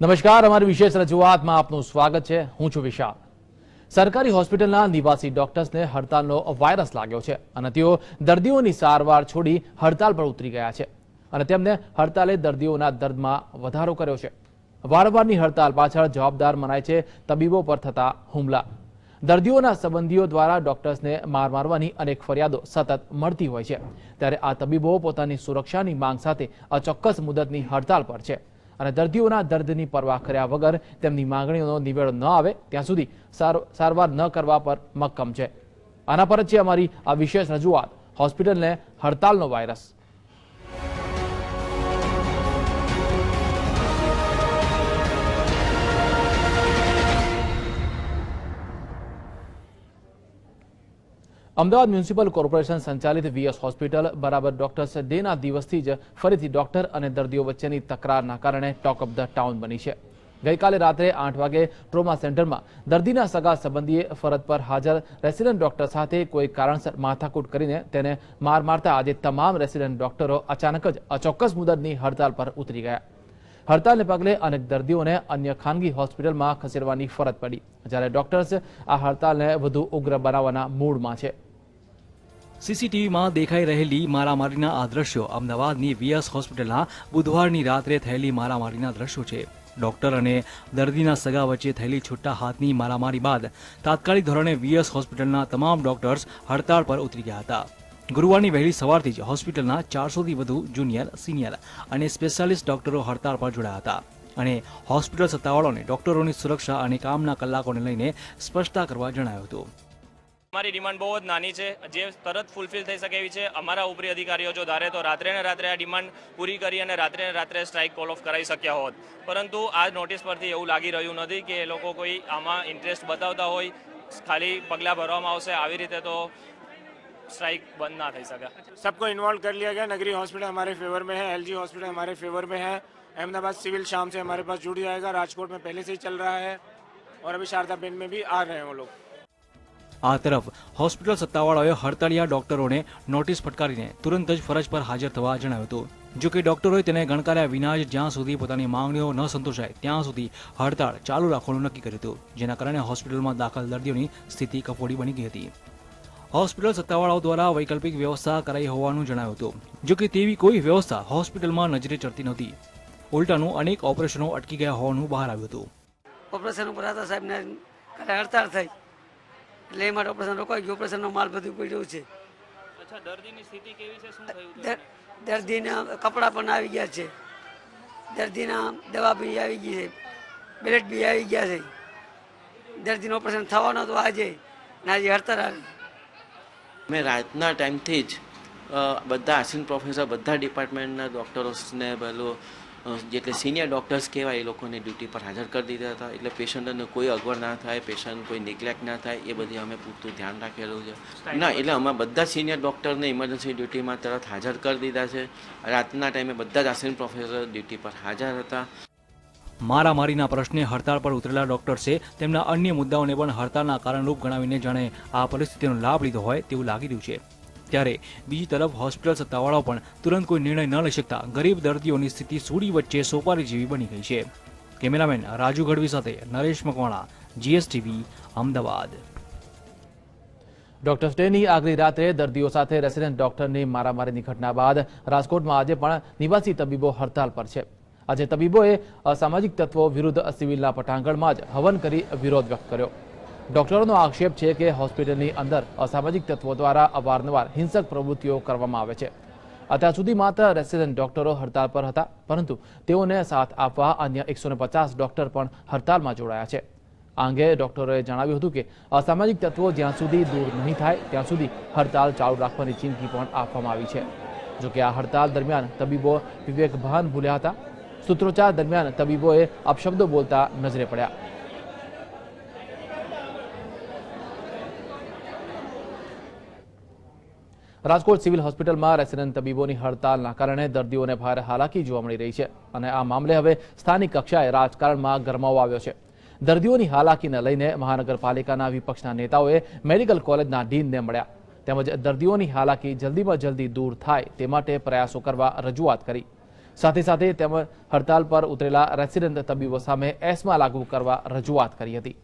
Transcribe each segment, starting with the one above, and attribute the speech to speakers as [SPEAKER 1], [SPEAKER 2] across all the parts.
[SPEAKER 1] નમસ્કાર, અમારી વિશેષ રજૂઆતમાં આપનું સ્વાગત છે. હું છું વિશાલ. સરકારી હોસ્પિટલના નિવાસી ડોક્ટર્સને હડતાલનો વાયરસ લાગ્યો છે અને તેઓ દર્દીઓની સારવાર છોડી હડતાલ પર ઉતરી ગયા છે અને તેમને હડતાલે દર્દીઓના દર્દમાં વધારો કર્યો છે. વારંવારની હડતાલ પાછળ જવાબદાર મનાય છે તબીબો પર થતા હુમલા. દર્દીઓના સંબંધીઓ દ્વારા ડોક્ટર્સને માર મારવાની અનેક ફરિયાદો સતત મળતી હોય છે. ત્યારે આ તબીબો પોતાની સુરક્ષાની માંગ સાથે અચોક્કસ મુદતની હડતાલ પર છે. અને દર્દીઓના દર્દની પરવા કર્યા વગર તેમની માંગણીઓનો નિવેડો ન આવે, ત્યાં સુધી સાર- સારવાર ન કરવા પર મક્કમ છે. આના પર છે અમારી આ વિશેષ રજૂઆત. હોસ્પિટલને હડતાલનો વાયરસ. અમદાવાદ મ્યુનિસિપલ કોર્પોરેશન સંચાલિત વીએસ હોસ્પિટલ, બરાબર ડોક્ટર્સ ડેના દિવસથી જ ફરીથી ડોક્ટર અને દર્દીઓ વચ્ચેની તકરારના કારણે ટોક ઓફ ધ ટાઉન બની છે. ગઈકાલે રાત્રે આઠ વાગે ટ્રોમા સેન્ટરમાં દર્દીના સગા સંબંધીએ ફરજ પર હાજર રેસિડેન્ટ ડોક્ટર સાથે કોઈ કારણસર માથાકૂટ કરીને તેને માર મારતા આજે તમામ રેસિડેન્ટ ડોક્ટરો અચાનક જ અચોક્કસ મુદતની હડતાલ પર ઉતરી ગયા. હડતાલને પગલે અનેક દર્દીઓને અન્ય ખાનગી હોસ્પિટલમાં ખસેડવાની ફરજ પડી, જ્યારે ડોક્ટર્સ આ હડતાલને વધુ ઉગ્ર બનાવવાના મૂડમાં છે.
[SPEAKER 2] સીસીટીવીમાં દેખાઈ રહેલી મારામારીના આ દ્રશ્યો અમદાવાદની વીએસ હોસ્પિટલના બુધવારની રાત્રે થયેલી મારામારીના દ્રશ્યો છે. ડોક્ટર અને દર્દીના સગા વચ્ચે થયેલી છૂટા હાથની મારામારી બાદ તાત્કાલિક ધોરણે વીએસ હોસ્પિટલના તમામ ડોક્ટર્સ હડતાળ પર ઉતરી ગયા હતા. ગુરુવારની વહેલી સવારથી જ હોસ્પિટલના ચારસોથી વધુ જુનિયર, સિનિયર અને સ્પેશિયાલિસ્ટ ડોક્ટરો હડતાળ પર જોડાયા હતા અને હોસ્પિટલ સત્તાવાળાઓને ડોક્ટરોની સુરક્ષા અને કામના કલાકોને લઈને સ્પષ્ટતા કરવા જણાવ્યું હતું.
[SPEAKER 3] અમારી ડિમાન્ડ બહુ જ નાની છે જે તરત ફૂલફિલ થઈ શકે એવી છે અમારા ઉપરી અધિકારીઓ જો ધારે તો રાત્રે ને રાત્રે આ ડિમાન્ડ પૂરી કરી અને રાત્રે ને રાત્રે સ્ટ્રાઇક કોલ ઓફ કરાવી શક્યા હોત પરંતુ આ નોટિસ પરથી એવું લાગી રહ્યું નથી કે એ લોકો કોઈ આમાં ઇન્ટરેસ્ટ બતાવતા હોય ખાલી પગલાં ભરવામાં આવશે આવી રીતે તો સ્ટ્રાઇક બંધ ના થઈ શકે
[SPEAKER 4] सबको इन्वॉल्व कर लिया गया नगरी हॉस्पिटल हमारे फेवर में है एलजी हॉस्पिटल हमारे फेवर में है अहमदाबाद सिविल शाम से हमारे पास जुड़ जाएगा राजकोट में पहले से ही चल रहा है और अभी शारदाबेन में भी आ रहे हैं वो लोग
[SPEAKER 2] આ તરફ હોસ્પિટલ સત્તાવાળાઓએ હડતાળિયા ડોક્ટરોને નોટિસ ફટકારીને તુરંત જ ફરજ પર હાજર થવા જણાવ્યું હતું. જો કે ડોક્ટરોએ તેને ગણકાર્યા વિના જ જ્યાં સુધી પોતાની માંગણીઓ ન સંતોષાય, ત્યાં સુધી હડતાળ ચાલુ રાખવાનું નક્કી કર્યું હતું, જેના કારણે હોસ્પિટલમાં દાખલ દર્દીઓની સ્થિતિ કફોડી બની ગઈ હતી. હોસ્પિટલ સત્તાવાળાઓ દ્વારા વૈકલ્પિક વ્યવસ્થા કરાઈ હોવાનું જણાવ્યું હતું. જો કે તેવી કોઈ વ્યવસ્થા હોસ્પિટલમાં નજરે ચડતી નહોતી. ઉલટાનું અનેક ઓપરેશનો અટકી ગયા હોવાનું બહાર આવ્યું હતું.
[SPEAKER 5] ઓપરેશન ઉપર હતા સાહેબને હડતાળ થઈ. એટલે એ માટે ઓપરેશન રોકાઈ ગયું ઓપરેશનનો માલ બધું પડ્યું છે.
[SPEAKER 3] અચ્છા સ્થિતિ કેવી છે? શું થયું
[SPEAKER 5] દર- દર્દીના કપડાં પણ આવી ગયા છે. દર્દીના દવા બી આવી ગઈ છે. બેલેટ બી આવી ગયા છે. દર્દીનું ઓપરેશન થવાનું હતું આજે. ને આજે હડતર આવી.
[SPEAKER 6] મેં રાતના ટાઈમથી જ બધા આસિન પ્રોફેસર બધા ડિપાર્ટમેન્ટના ડૉક્ટરોને પેલું જેટલે સિનિયર ડૉક્ટર્સ કહેવાય એ લોકોને ડ્યુટી પર હાજર કરી દીધા હતા. એટલે પેશન્ટને કોઈ અગવડ ના થાય પેશન્ટ કોઈ નિગ્લેક્ટ ના થાય એ બધી અમે પૂરતું ધ્યાન રાખેલું છે. ના એટલે અમે બધા સિનિયર ડૉક્ટરને ઇમરજન્સી ડ્યુટીમાં તરત હાજર કરી દીધા છે. રાતના ટાઈમે બધા જ આસિસ્ટન્ટ પ્રોફેસર ડ્યુટી પર હાજર હતા.
[SPEAKER 2] મારામારીના પ્રશ્ને હડતાળ પર ઉતરેલા ડોક્ટર્સે તેમના અન્ય મુદ્દાઓને પણ હડતાળના કારણરૂપ ગણાવીને જાણે આ પરિસ્થિતિનો લાભ લીધો હોય તેવું લાગી રહ્યું છે. ત્યારે બીજી તરફ હોસ્પિટલ સત્તાવાળાઓ પણ તુરંત કોઈ નિર્ણય ન લઈ શકતા ગરીબ દર્દીઓની સ્થિતિ સૂડી વચ્ચે સોપારી જેવી બની ગઈ છે. કેમેરામેન રાજુ ગઢવી સાથે નરેશ મકવાણા, જીએસટીવી, અમદાવાદ.
[SPEAKER 1] ડોક્ટર્સ ડેની આગલી રાત્રે દર્દીઓ સાથે રેસિડેન્ટ ડોક્ટરની મારામારીની ઘટના બાદ રાજકોટમાં આજે પણ નિવાસી તબીબો હડતાલ પર છે. આજે તબીબોએ અસામાજિક તત્વો વિરુદ્ધ સિવિલના પટાંગણમાં જ હવન કરી વિરોધ વ્યક્ત કર્યો. ડોક્ટરોનો આક્ષેપ છે કે હોસ્પિટલની અંદર અસામાજિક તત્વો દ્વારા અવારનવાર હિંસક પ્રવૃત્તિઓ કરવામાં આવે છે. અત્યાર સુધી માત્ર રેસિડેન્ટ ડોક્ટરો હડતાલ પર હતા, પરંતુ તેઓને સાથ આપવા અન્ય એકસો ડોક્ટર પણ હડતાલમાં જોડાયા છે. આ અંગે ડોક્ટરોએ જણાવ્યું હતું કે અસામાજિક તત્વો જ્યાં સુધી દૂર નહીં થાય, ત્યાં સુધી હડતાલ ચાલુ રાખવાની ચીમકી પણ આપવામાં આવી છે. જોકે આ હડતાલ દરમિયાન તબીબો વિવેક ભાન ભૂલ્યા હતા. સૂત્રોચ્ચાર દરમિયાન તબીબોએ અપશબ્દો બોલતા નજરે પડ્યા. રાજકોટ સિવિલ હોસ્પિટલમાં રેસિડેન્ટ તબીબોની હડતાલના કારણે દર્દીઓને ભારે હાલાકી જોવા મળી રહી છે અને આ મામલે હવે સ્થાનિક કક્ષાએ રાજકારણમાં ગરમાવો આવ્યો છે. દર્દીઓની હાલાકીને લઈને મહાનગરપાલિકાના વિપક્ષના નેતાઓએ મેડિકલ કોલેજના ડીનને મળ્યા. તેમજ દર્દીઓની હાલાકી જલ્દીમાં જલ્દી દૂર થાય તે માટે પ્રયાસો કરવા રજૂઆત કરી. સાથે સાથે તેમજ હડતાલ પર ઉતરેલા રેસિડેન્ટ તબીબો સામે એસમાં લાગુ કરવા રજૂઆત કરી હતી.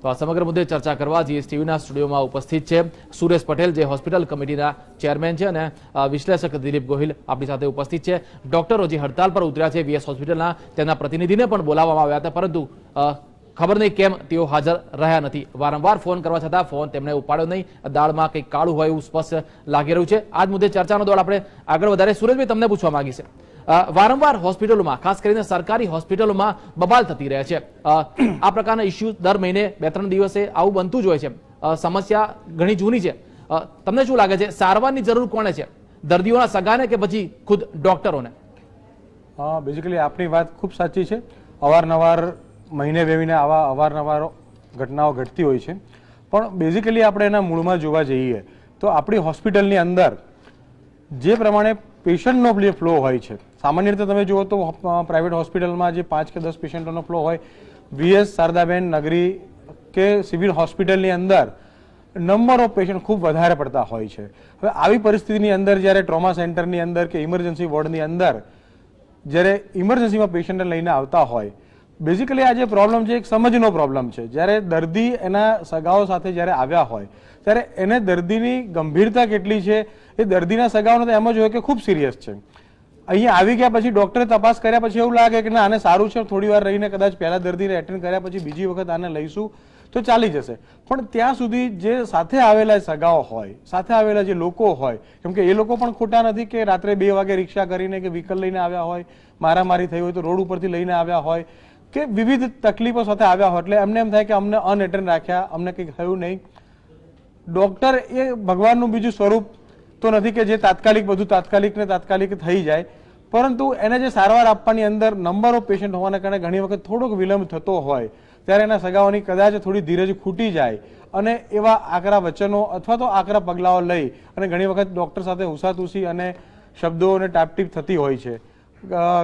[SPEAKER 1] તો આ સમગ્ર મુદ્દે ચર્ચા કરવા જીએસટીવીના સ્ટુડિયોમાં ઉપસ્થિત છે સુરેશ પટેલ, જે હોસ્પિટલ કમિટીના ચેરમેન છે અને વિશ્લેષક દિલીપ ગોહિલ આપણી સાથે ઉપસ્થિત છે. ડોક્ટરો જે હડતાલ પર ઉતર્યા છે વીએસ હોસ્પિટલના તેના પ્રતિનિધિને પણ બોલાવવામાં આવ્યા હતા, પરંતુ ખબર નહીં કેમ તેઓ હાજર રહ્યા નથી. વારંવાર ફોન કરવા છતાં ફોન તેમણે ઉપાડ્યો નહીં. દાળમાં કંઈક કાળું હોય એવું સ્પષ્ટ લાગી રહ્યું છે. આ જ મુદ્દે ચર્ચાનો દોડ આપણે આગળ વધારે. સુરેશભાઈ, તમને પૂછવા માંગી છે. વારંવાર હોસ્પિટલોમાં, ખાસ કરીને સરકારી હોસ્પિટલોમાં બબાલ થતી રહે છે. આ પ્રકારના ઇસ્યુ દર મહિને બે ત્રણ દિવસે આવું બનતું જ હોય છે. સમસ્યા ઘણી જૂની છે. તમને શું લાગે છે, સારવારની જરૂર કોને છે? દર્દીઓના સગાને કે પછી ખુદ ડોક્ટરોને?
[SPEAKER 7] બેઝિકલી આપણી વાત ખૂબ સાચી છે. અવારનવાર મહિને બે આવા અવારનવાર ઘટનાઓ ઘટતી હોય છે. પણ બેઝિકલી આપણે એના મૂળમાં જોવા જઈએ તો આપણી હોસ્પિટલની અંદર જે પ્રમાણે પેશન્ટનો જે ફ્લો હોય છે, સામાન્ય રીતે તમે જુઓ તો પ્રાઇવેટ હોસ્પિટલમાં જે પાંચ કે દસ પેશન્ટોનો ફ્લો હોય વીએસ શારદાબેન, નગરી કે સિવિલ હોસ્પિટલની અંદર, નંબર ઓફ પેશન્ટ ખૂબ વધારે પડતા હોય છે. હવે આવી પરિસ્થિતિની અંદર, જ્યારે ટ્રોમા સેન્ટરની અંદર કે ઇમરજન્સી વોર્ડની અંદર, જ્યારે ઇમરજન્સીમાં પેશન્ટને લઈને આવતા હોય, બેઝિકલી આ જે પ્રોબ્લેમ છે, એક સમજનો પ્રોબ્લેમ છે. જ્યારે દર્દી એના સગાઓ સાથે જ્યારે આવ્યા હોય, ત્યારે એને દર્દીની ગંભીરતા કેટલી છે એ દર્દીના સગાઓને તો એમ જ હોય કે ખૂબ સિરિયસ છે. અહીંયા આવી ગયા પછી ડોક્ટરે તપાસ કર્યા પછી એવું લાગે કે ના, આને સારું છે, થોડી વાર રહીને કદાચ પહેલા દર્દીને એટેન્ડ કર્યા પછી બીજી વખત આને લઈશું, તો ચાલી જશે. પણ ત્યાં સુધી જે સાથે આવેલા સગાઓ હોય, સાથે આવેલા જે લોકો હોય, કેમ કે એ લોકો પણ ખોટા નથી કે રાત્રે બે વાગે રિક્ષા કરીને કે વ્હીકલ લઈને આવ્યા હોય, મારામારી થઈ હોય તો રોડ ઉપરથી લઈને આવ્યા હોય, કે વિવિધ તકલીફો સાથે આવ્યા હોય, એટલે એમને એમ થાય કે અમને અનએટેન્ડ રાખ્યા, અમને કંઈક થયું નહીં. ડોક્ટર એ ભગવાનનું બીજું સ્વરૂપ તો નથી કે જે તાત્કાલિક બધું તાત્કાલિક ને તાત્કાલિક થઈ જાય. પરંતુ એને જે સારવાર આપવાની અંદર નંબર ઓફ પેશન્ટ હોવાના કારણે ઘણી વખત થોડોક વિલંબ થતો હોય. ત્યારે એના સગાઓની કદાચ થોડી ધીરજ ખૂટી જાય. અને એવા આકરા વચનો અથવા તો આકરા પગલાઓ લઈ અને ઘણી વખત ડોક્ટર સાથે હુસાતુસી અને શબ્દો અને ટાપટીપ થતી હોય છે.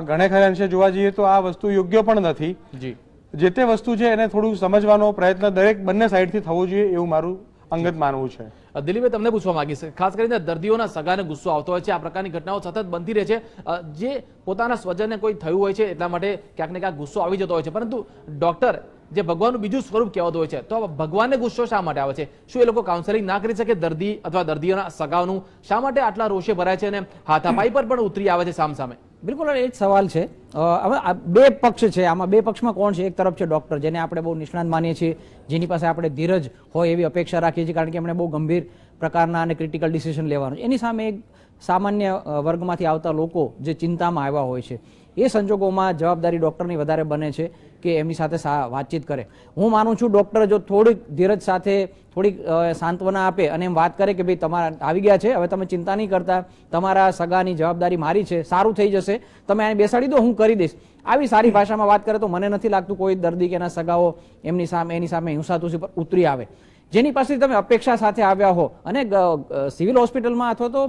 [SPEAKER 7] ઘણે ખરા અંશે જોવા જઈએ તો આ વસ્તુ યોગ્ય પણ નથી.
[SPEAKER 1] જી.
[SPEAKER 7] જે તે વસ્તુ છે એને થોડું સમજવાનો પ્રયત્ન દરેક બંને સાઈડથી થવો જોઈએ એવું મારું અંગત માનવું છે.
[SPEAKER 1] અ, દિલીપભાઈ તમને પૂછવા માંગીશ ખાસ કરીને દર્દીઓના સગાને ગુસ્સો આવતો હોય છે. આ પ્રકારની ઘટનાઓ સતત બનતી રહે છે. જે પોતાના સ્વજનને કોઈ થયું હોય છે એટલા માટે ક્યાંક ને ક્યાંક ગુસ્સો આવી જતો હોય છે. પરંતુ ડોક્ટર જે ભગવાનનું બીજું સ્વરૂપ કહેવાતું હોય છે તો ભગવાનને ગુસ્સો શા માટે આવે છે? શું એ લોકો કાઉન્સેલિંગ ના કરી શકે? દર્દી અથવા દર્દીઓના સગાઓનું શા માટે આટલા રોષે ભરાય છે અને હાથાપાઈ પર પણ ઉતરી આવે છે સામ સામે
[SPEAKER 8] બિલકુલ એ જ સવાલ છે. હવે બે પક્ષ છે, આમાં બે પક્ષમાં કોણ છે? એક તરફ છે ડૉક્ટર, જેને આપણે બહુ નિષ્ણાંત માનીએ છીએ, જેની પાસે આપણે ધીરજ હોય એવી અપેક્ષા રાખીએ છીએ, કારણ કે એમણે બહુ ગંભીર પ્રકારના અને ક્રિટિકલ ડિસિઝન લેવાનું એની સામે એક સામાન્ય વર્ગમાંથી આવતા લોકો જે ચિંતામાં આવ્યા હોય છે. એ સંજોગોમાં જવાબદારી ડૉક્ટરની વધારે બને છે કે એમની સાથે વાતચીત કરે. હું માનું છું ડૉક્ટર જો થોડીક ધીરજ સાથે થોડીક સાંત્વના આપે અને એમ વાત કરે કે ભાઈ તમારા આવી ગયા છે, હવે તમે ચિંતા નહીં કરતા, તમારા સગાની જવાબદારી મારી છે, સારું થઈ જશે, તમે આને બેસાડી દો, હું કરી દઈશ. આવી સારી ભાષામાં વાત કરે તો મને નથી લાગતું કોઈ દર્દી કે એના સગાઓ એમની સામે એની સામે હિંસાતુસી પર ઉતરી આવે. જેની પાસેથી તમે અપેક્ષા સાથે આવ્યા હો. અને સિવિલ હોસ્પિટલમાં અથવા તો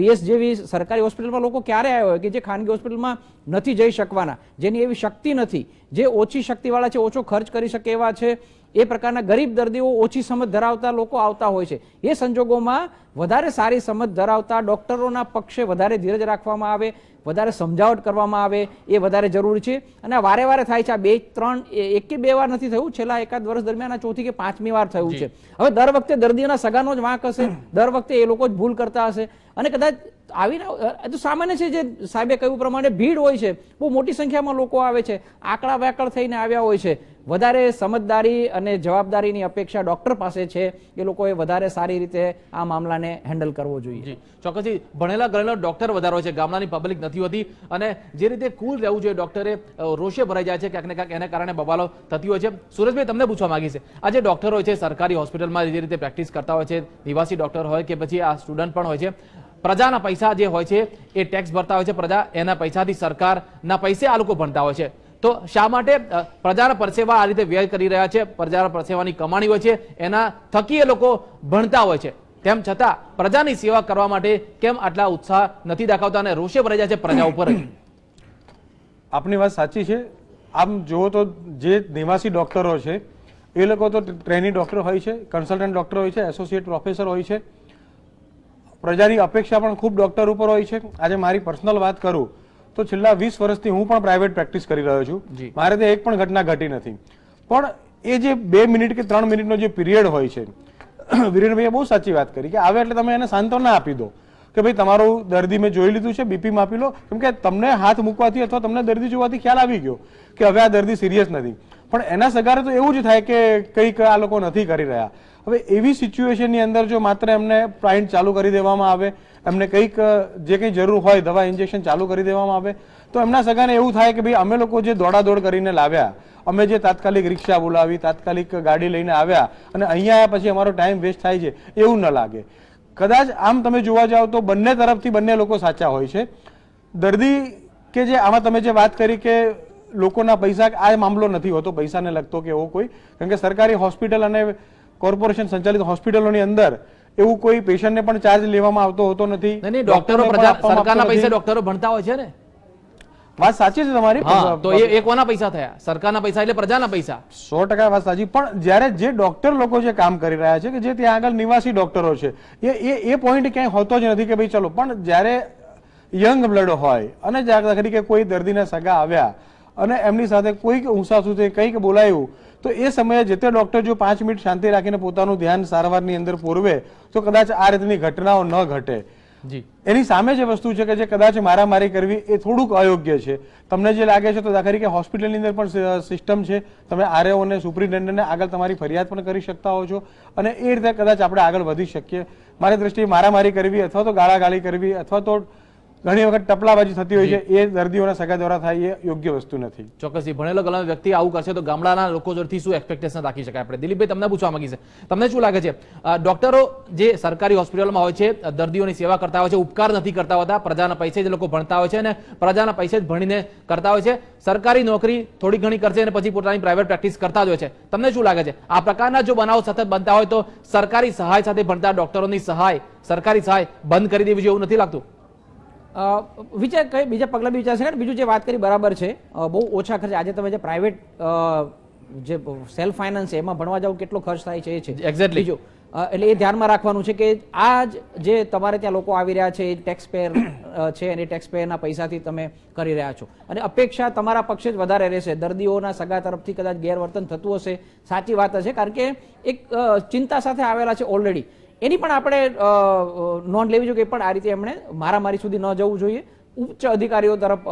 [SPEAKER 8] વીએસ જેવી સરકારી હોસ્પિટલમાં લોકો ક્યારે આવ્યા હોય કે જે ખાનગી હોસ્પિટલમાં નથી જઈ શકવાના? જેની એવી શક્તિ નથી. જે ઓછી શક્તિવાળા છે, ઓછો ખર્ચ કરી શકે એવા છે એ પ્રકારના ગરીબ દર્દીઓ ઓછી સમજ ધરાવતા લોકો આવતા હોય છે. એ સંજોગોમાં વધારે સારી સમજ ધરાવતા ડૉક્ટરોના પક્ષે વધારે ધીરજ રાખવામાં આવે વધારે સમજાવટ કરવામાં આવે એ વધારે જરૂરી છે. અને આ વારે વારે થાય છે આ બે ત્રણ એક કે બે વાર નથી થયું છેલ્લા એકાદ વર્ષ દરમિયાન આ ચોથી કે પાંચમી વાર થયું છે. હવે દર વખતે દર્દીઓના સગાનો જ વાંક હશે દર વખતે એ લોકો જ ભૂલ કરતા હશે. અને કદાચ આવીને અ, તો સામાન્ય છે જે સાહેબે કહ્યું પ્રમાણે ભીડ હોય છે બહુ મોટી સંખ્યામાં લોકો આવે છે આકડા વ્યાકળ થઈને આવ્યા હોય છે. વધારે સમજદારી અને જવાબદારીની અપેક્ષા ડોક્ટર પાસે છે એ લોકોએ વધારે સારી રીતે આ મામલાને હેન્ડલ કરવો જોઈએ.
[SPEAKER 1] ચોક્કસથી ભણેલા ગણેલા ડોક્ટર વધારે હોય છે ગામડાની પબ્લિક નથી હોતી અને જે રીતે કુલ રહેવું જોઈએ ડોક્ટરે રોષે ભરાઈ જાય છે ક્યાંક ને ક્યાંક એના કારણે બબાલો થતી હોય છે. સુરેશભાઈ તમને પૂછવા માંગી છે આ જે ડોક્ટર હોય છે સરકારી હોસ્પિટલમાં જે રીતે પ્રેક્ટિસ કરતા હોય છે નિવાસી ડોક્ટર હોય કે પછી આ સ્ટુડન્ટ પણ હોય છે પ્રજાના પૈસા જે હોય છે એ ટેક્સ ભરતા હોય છે. પ્રજા એના પૈસાથી સરકારના પૈસે આ લોકો ભણતા હોય છે. તો શા માટે પ્રજાના પરસેવા આ રીતે વ્યય કરી રહ્યા છે? પ્રજાના પરસેવાની કમાણી હોય છે. એના થકી એ લોકો ભણતા હોય છે. તેમ છતાં પ્રજાની સેવા કરવા માટે કેમ આટલા ઉત્સાહ નથી દાખવતા અને રોષે ભરાઈ જાય છે પ્રજા ઉપર?
[SPEAKER 7] આપની વાત સાચી છે. આમ જુઓ તો જે નિવાસી ડોક્ટરો છે, એ લોકો તો ટ્રેની ડૉક્ટર હોય છે કન્સલ્ટન્ટ ડૉક્ટર હોય છે એસોસિએટ પ્રોફેસર હોય છે. પ્રજાની અપેક્ષા પણ ખૂબ ડૉક્ટર ઉપર હોય છે. આજે મારી પર્સનલ વાત કરું તો છેલ્લા વીસ વર્ષથી હું પણ પ્રાઇવેટ પ્રેક્ટિસ કરી રહ્યો છું. મારે ત્યાં એક પણ ઘટના ઘટી નથી. પણ એ જે બે મિનિટ કે ત્રણ મિનિટનો જે પિરિયડ હોય છે વિરેનભાઈએ બહુ સાચી વાત કરી કે આવે એટલે તમે એને સાંત્વના આપી દો કે ભાઈ તમારું દર્દી મેં જોઈ લીધું છે બીપી માપી લો. કેમ કે તમને હાથ મૂકવાથી અથવા તમને દર્દી જોવાથી ખ્યાલ આવી ગયો કે હવે આ દર્દી સિરિયસ નથી. પણ એના સગારે તો એવું જ થાય કે કંઈક આ લોકો નથી કરી રહ્યા. હવે એવી સિચ્યુએશનની અંદર જો માત્ર એમને પાઇન્ટ ચાલુ કરી દેવામાં આવે, એમને કંઈક જે કંઈ જરૂર હોય, દવા ઇન્જેક્શન ચાલુ કરી દેવામાં આવે, તો એમના સગાને એવું થાય કે ભાઈ અમે લોકો જે દોડાદોડ કરીને લાવ્યા, અમે જે તાત્કાલિક રિક્ષા બોલાવી, તાત્કાલિક ગાડી લઈને આવ્યા, અને અહીંયા આવ્યા પછી અમારો ટાઈમ વેસ્ટ થાય છે, એવું ન લાગે. કદાચ આમ તમે જોવા જાઓ તો બંને તરફથી બંને લોકો સાચા હોય છે. દર્દી કે જે, આમાં તમે જે વાત કરી કે લોકોના પૈસા આ મામલો નથી હોતો પૈસાને લગતો કે એવો કોઈ. કારણ કે સરકારી હોસ્પિટલ અને કોર્પોરેશન સંચાલિત હોસ્પિટલોની અંદર એવું કોઈ પેશન્ટને પણ ચાર્જ લેવામાં આવતો હોતો નથી.
[SPEAKER 1] નહીં ડોક્ટરો સરકારના પૈસે ડોક્ટરો ભણતા હોય છે ને?
[SPEAKER 7] વાત સાચી છે તમારી
[SPEAKER 1] તો એ એ કોના પૈસા થયા? સરકારના પૈસા એટલે પ્રજાના પૈસા.
[SPEAKER 7] સો ટકા વાત સાચી પણ જ્યારે જે ડોક્ટર લોકો જે કામ કરી રહ્યા છે કે જે ત્યાં આગળ નિવાસી ડોક્ટરો છે એ એ એ પોઈન્ટ ક્યાંય હોતો જ નથી કે ભાઈ ચલો પણ જ્યારે યંગ બ્લડ હોય અને દાખલા તરીકે કોઈ દર્દીના સગા આવ્યા અને એમની સાથે કોઈક ઊંસા સુધી કંઈક બોલાયું તો એ સમયે જે તે ડૉક્ટર જો પાંચ મિનિટ શાંતિ રાખીને પોતાનું ધ્યાન સારવારની અંદર પૂરવે તો કદાચ આ રીતની ઘટનાઓ ન ઘટે.
[SPEAKER 1] જી.
[SPEAKER 7] એની સામે જે વસ્તુ છે કે જે કદાચ મારામારી કરવી એ થોડુંક અયોગ્ય છે. તમને જે લાગે છે તો દાખલા તરીકે હોસ્પિટલની અંદર પણ સિસ્ટમ છે. તમે આરએઓ અને સુપ્રિન્ટેન્ડન્ટને આગળ તમારી ફરિયાદ પણ કરી શકતા હો છો અને એ રીતે કદાચ આપણે આગળ વધી શકીએ. મારી દ્રષ્ટિએ મારામારી કરવી અથવા તો ગાળાગાળી કરવી અથવા તો ઘણી વખત ટપલાબાજી થતી હોય છે એ દર્દીઓના સગા દ્વારા થાય એ યોગ્ય વસ્તુ નથી.
[SPEAKER 1] ચોક્કસથી ભણેલો ગણેલો વ્યક્તિ આવું કરશે તો ગામડાના લોકો જોડથી શું એક્સપેક્ટેશન રાખી શકાય આપણે? દિલીપભાઈ તમને પૂછવા માંગી છે. તમને શું લાગે છે? ડોક્ટરો જે સરકારી હોસ્પિટલમાં હોય છે દર્દીઓની સેવા કરતા હોય છે ઉપકાર નથી કરતા હોતા પ્રજાના પૈસે જ લોકો ભણતા હોય છે અને પ્રજાના પૈસે જ ભણીને કરતા હોય છે. સરકારી નોકરી થોડી ઘણી કરશે અને પછી પોતાની પ્રાઇવેટ પ્રેક્ટિસ કરતા જ હોય છે. તમને શું લાગે છે? આ પ્રકારના જો બનાવો સતત બનતા હોય તો સરકારી સહાય સાથે ભણતા ડોક્ટરોની સહાય સરકારી સહાય બંધ કરી દેવી જોઈએ એવું નથી લાગતું?
[SPEAKER 8] વિચાર કઈ બીજા પગલા બી વિચારશે બીજું જે વાત કરી બરાબર છે. બહુ ઓછા ખર્ચે આજે તમે જે પ્રાઇવેટ જે સેલ્ફ ફાઇનાન્સ છે એમાં ભણવા જાવ કેટલો ખર્ચ થાય છે એ છે. એક્ઝેક્ટલી જો એટલે એ ધ્યાનમાં રાખવાનું છે કે આ જ જે તમારે ત્યાં લોકો આવી રહ્યા છે એ ટેક્સ પેયર છે અને ટેક્સ પેયરના પૈસાથી તમે કરી રહ્યા છો. અને અપેક્ષા તમારા પક્ષે જ વધારે રહેશે. દર્દીઓના સગા તરફથી કદાચ ગેરવર્તન થતું હશે. સાચી વાત હશે કારણ કે એક ચિંતા સાથે આવેલા છે ઓલરેડી એની પણ આપણે નોંધ લેવી જોઈએ કે પણ આ રીતે એમણે મારામારી સુધી ન જવું જોઈએ. ઉચ્ચ અધિકારીઓ તરફ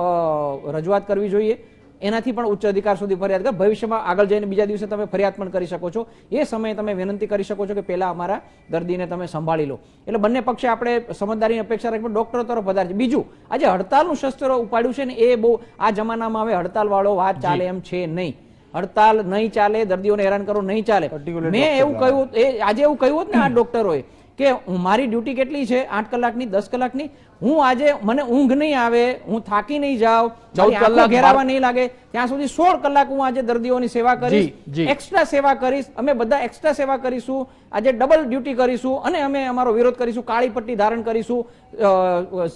[SPEAKER 8] રજૂઆત કરવી જોઈએ. એનાથી પણ ઉચ્ચ અધિકાર સુધી ફરિયાદ કર. ભવિષ્યમાં આગળ જઈને બીજા દિવસે તમે ફરિયાદ પણ કરી શકો છો. એ સમયે તમે વિનંતી કરી શકો છો કે પહેલાં અમારા દર્દીને તમે સંભાળી લો. એટલે બંને પક્ષે આપણે સમજદારીની અપેક્ષા રાખી પણ ડોક્ટરો તરફ વધારે છે. બીજું આજે હડતાલનું શસ્ત્ર ઉપાડ્યું છે ને એ બહુ આ જમાનામાં હવે હડતાલવાળો વાત ચાલે એમ છે નહીં. હડતાલ નહીં ચાલે દર્દીઓને હેરાન કરો નહીં ચાલે. મેં એવું કહ્યું એ આજે એવું કહ્યું હોત ને આ ડોક્ટરોએ કે મારી ડ્યુટી કેટલી છે? આઠ કલાકની દસ કલાકની? હું આજે મને ઊંઘ નહીં આવે હું થાકી નહીં જાઉં
[SPEAKER 1] ચૌદ કલાક
[SPEAKER 8] ઘેરાવા નહીં લાગે ત્યાં સુધી સોળ કલાક હું આજે દર્દીઓની સેવા કરીશ. એક્સ્ટ્રા સેવા કરીશ અમે બધા એક્સ્ટ્રા સેવા કરીશું આજે ડબલ ડ્યુટી કરીશું અને અમે અમારો વિરોધ કરીશું કાળી પટ્ટી ધારણ કરીશું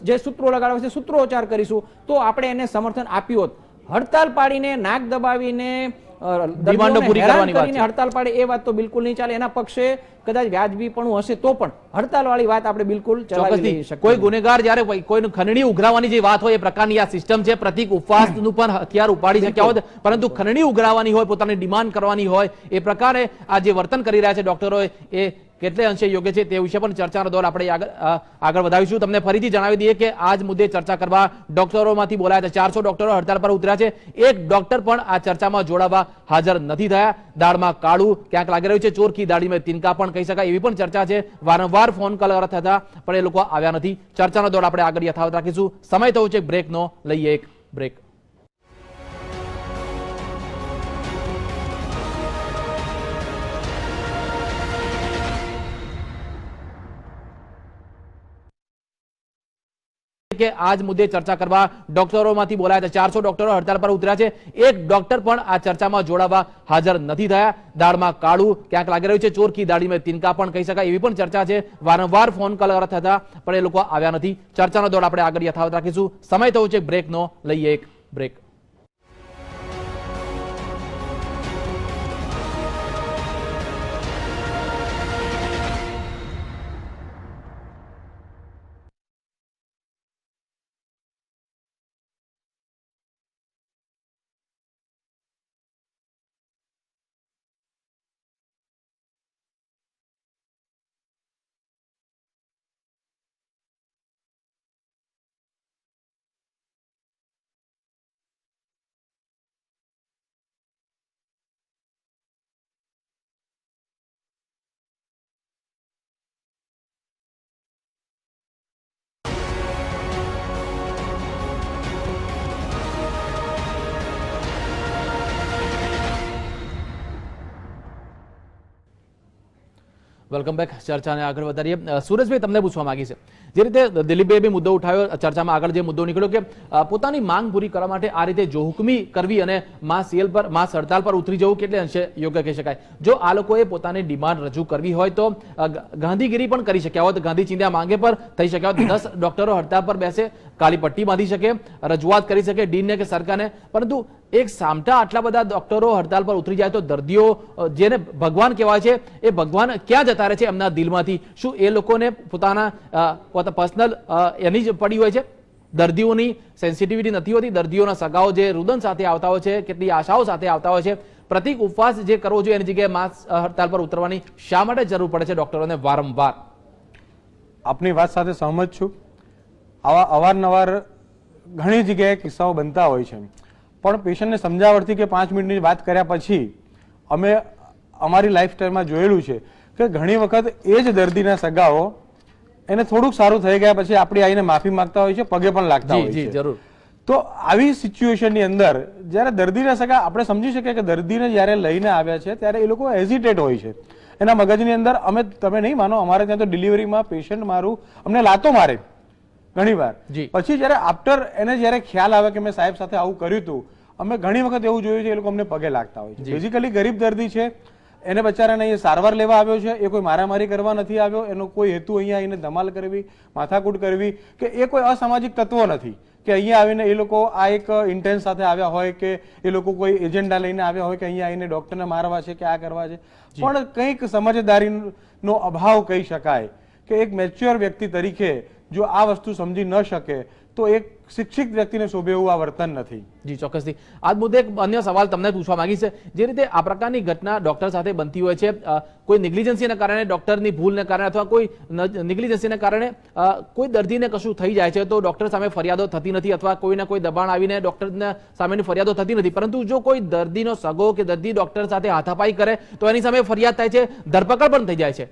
[SPEAKER 8] જે સૂત્રો લગાડવા છે સૂત્રોચ્ચાર કરીશું તો આપણે એને સમર્થન આપ્યું હોત. હડતાલ પાડીને નાક દબાવીને
[SPEAKER 1] ડિમાન્ડો પૂરી કરવાની વાત છે.
[SPEAKER 8] હડતાલ પાડે એ વાત તો બિલકુલ નહીં ચાલે. એના પક્ષે કદાચ વ્યાજબીપણું હશે તો પણ હડતાલ વાળી વાત આપણે બિલકુલ ચલાવી
[SPEAKER 1] કોઈ ગુનેગાર જ્યારે કોઈ- કોઈનું ખંડણી ઉઘરાવવાની જે વાત હોય એ પ્રકારની આ સિસ્ટમ છે. પ્રતિક ઉપવાસનું પણ હથિયાર ઉપાડી શક્યા હોત પરંતુ ખંડણી ઉઘરાવવાની હોય પોતાની ડિમાન્ડ કરવાની હોય એ પ્રકારે આ જે વર્તન કરી રહ્યા છે ડોક્ટરો એ કેટલે અંશે યોગ્ય છે તે વિશે પણ ચર્ચાનો દોર આપણે આગળ વધાવીશું. તમને ફરીથી જણાવી દઈએ કે આ જ મુદ્દે ચર્ચા કરવા ડોક્ટરોમાંથી બોલાયા હતા. ચારસો ડોક્ટરો હડતાળ પર ઉતર્યા છે. એક ડોક્ટર પણ આ ચર્ચામાં જોડાવા હાજર નથી થયા. દાળમાં કાળું ક્યાંક લાગી રહ્યું છે. ચોરકી દાળીમાં તિનકા પણ કહી શકાય એવી પણ ચર્ચા છે. વારંવાર ફોન કોલ થતા પણ એ લોકો આવ્યા નથી. ચર્ચાનો દોર આપણે આગળ યથાવત રાખીશું. સમય થયો છે. બ્રેકનો લઈએ એક બ્રેક. કે આજ મુદ્દે ચર્ચા કરવા ડોક્ટરોમાંથી બોલાયા હતા. ચારસો ડોક્ટરો હડતાળ પર ઉતર્યા છે. એક ડોક્ટર પણ આ ચર્ચામાં જોડાવા હાજર નથી થયા. દાળમાં કાળું ક્યાંક લાગી રહ્યું છે. ચોરકી દાળીમાં તિનકા પણ કહી શકાય એવી પણ ચર્ચા છે. વારંવાર ફોન કોલ થતા પણ એ લોકો આવ્યા નથી. ચર્ચાનો દોડ આપણે આગળ યથાવત રાખીશું. સમય થયો છે. બ્રેકનો લઈએ એક બ્રેક. Welcome back. ચર્ચાને આગળ વધારીએ. સુરેશભાઈ તમને પૂછવા માંગી છે. જે રીતે દિલીપભાઈ બી મુદ્દો ઉઠાવ્યો. ચર્ચામાં આગળ જે મુદ્દો નીકળ્યો કે પોતાની માંગ પૂરી કરવા માટે આ રીતે જોહુકમી કરવી અને માં સીએલ પર માસ હડતાલ પર ઉતરી જવું, કેટલે અંશે યોગ્ય કહી શકાય? જો આ લોકોએ પોતાની ડિમાન્ડ રજૂ કરવી હોય તો ગાંધીગીરી પણ કરી શક્યા હોત. ગાંધી ચિંધ્યા માંગે પર થઈ શક્યા હોત. દસ ડોક્ટરો હડતાલ પર બેસે, કાળી પટ્ટી બાંધી શકે, રજૂઆત કરી શકે ડીનને કે સરકારને. પરંતુ એક સામટા આટલા બધા ડોક્ટરો હડતાલ પર ઉતરી જાય તો દર્દીઓ જેને ભગવાન કહેવાય છે, એ ભગવાન ક્યાં જતા રહે છે એમના દિલમાંથી? શું એ લોકોને પોતાના પોતા પર્સનલ એની જ પડી હોય છે? દર્દીઓની સેન્સિટિવિટી નથી હોતી, દર્દીઓના સગાઓ જે રુદન સાથે આવતા હોય છે, કેટલી આશાઓ સાથે આવતા હોય છે, પ્રતિક ઉપવાસ જે કરવો જોઈએ એની જગ્યાએ માસ હડતાલ પર ઉતરવાની શા માટે જરૂર પડે છે ડોક્ટરોને વારંવાર?
[SPEAKER 7] આપની વાત સાથે સહમત છું. આવા અવારનવાર ઘણી જગ્યાએ કિસ્સાઓ બનતા હોય છે. પણ પેશન્ટને સમજાવટથી કે પાંચ મિનિટની વાત કર્યા પછી અમે અમારી લાઈફસ્ટાઈલમાં જોયેલું છે કે ઘણી વખત એ જ દર્દીના સગાઓ એને થોડુંક સારું થઈ ગયા પછી આપણી આઈને માફી માંગતા હોય છે પગે પણ લાગતા હોય છે.
[SPEAKER 1] જરૂર.
[SPEAKER 7] તો આવી સિચ્યુએશનની અંદર જ્યારે દર્દીના સગા આપણે સમજી શકીએ કે દર્દીને જ્યારે લઈને આવ્યા છે ત્યારે એ લોકો હેઝિટેટ હોય છે. એના મગજની અંદર અમે તમે નહીં માનો અમારે ત્યાં તો ડિલિવરીમાં પેશન્ટ મારું અમને લાતો મારે. ઘણીવાર.
[SPEAKER 1] વાર
[SPEAKER 7] પછી જ્યારે આફ્ટર એને જ્યારે ખ્યાલ આવે કે મેં સાહેબ સાથે આવું કર્યું હતું અમે ઘણી વખત એવું જોયું છે એ લોકો અમને પગે લાગતા હોય છે. ફિઝિકલી ગરીબ દર્દી છે એને બચારાને અહીંયા સારવાર લેવા આવ્યો છે એ કોઈ મારામારી કરવા નથી આવ્યો એનો કોઈ હેતુ અહીંયા આવીને ધમાલ કરવી માથાકૂટ કરવી કે એ કોઈ અસામાજિક તત્વો નથી. કે અહીંયા આવીને એ લોકો આ એક ઇન્ટેન્સ સાથે આવ્યા હોય કે એ લોકો કોઈ એજન્ડા લઈને આવ્યા હોય કે અહીંયા આવીને ડોક્ટરને મારવા છે કે આ કરવા છે. પણ કંઈક સમજદારીનો અભાવ કહી શકાય કે એક મેચ્યોર વ્યક્તિ તરીકે જો આ વસ્તુ સમજી ન શકે, તો એક શિક્ષિત વ્યક્તિને શોભે એવું આ વર્તન નથી.
[SPEAKER 1] જી, ચોક્કસથી. આ મુદ્દે એક અન્ય સવાલ તમને પૂછવા માંગી છે. જે રીતે આ પ્રકારની ઘટના ડોક્ટર સાથે બનતી હોય છે કોઈ નિગ્લિજન્સીના કારણે, ડોક્ટરની ભૂલને કારણે અથવા કોઈ નિગ્લિજન્સીને કારણે કોઈ દર્દીને કશું થઈ જાય છે, તો ડોક્ટર સામે ફરિયાદો થતી નથી અથવા કોઈને કોઈ દબાણ આવીને ડોક્ટરને સામેની ફરિયાદો થતી નથી. પરંતુ જો કોઈ દર્દીનો સગો કે દર્દી ડોક્ટર સાથે હાથાપાઈ કરે, તો એની સામે ફરિયાદ થાય છે, ધરપકડ પણ થઈ જાય છે.